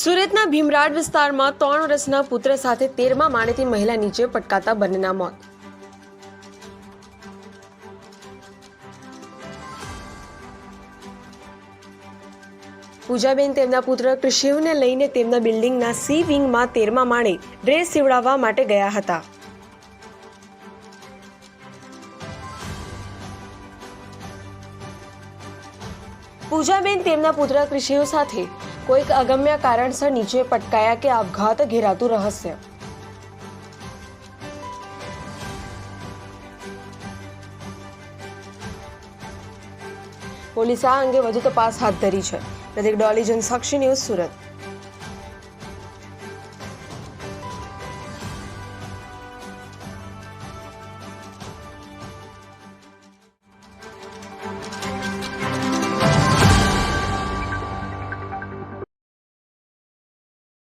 સુરતના ભીમરાડ વિસ્તારમાં ત્રણ વર્ષના પુત્ર સાથે તેરમા માળેથી મહિલા નીચે પટકાતા બંનેના મોત. પૂજાબેન તેમના પુત્ર કૃષિવને લઈને તેમના બિલ્ડિંગના સી વિંગમાં તેરમા માળે ડ્રેસ સીવડાવવા માટે ગયા હતા. પૂજાબેન તેમના પુત્ર કૃષિઓ સાથે કોઈક અગમ્ય કારણસર નીચે પટકાયા કે આપઘાત ઘેરાતું રહસ્ય. પોલીસે આ અંગે વધુ તપાસ હાથ ધરી છે. પ્રતિક ડોલીજન સાક્ષી ન્યૂઝ સુરત.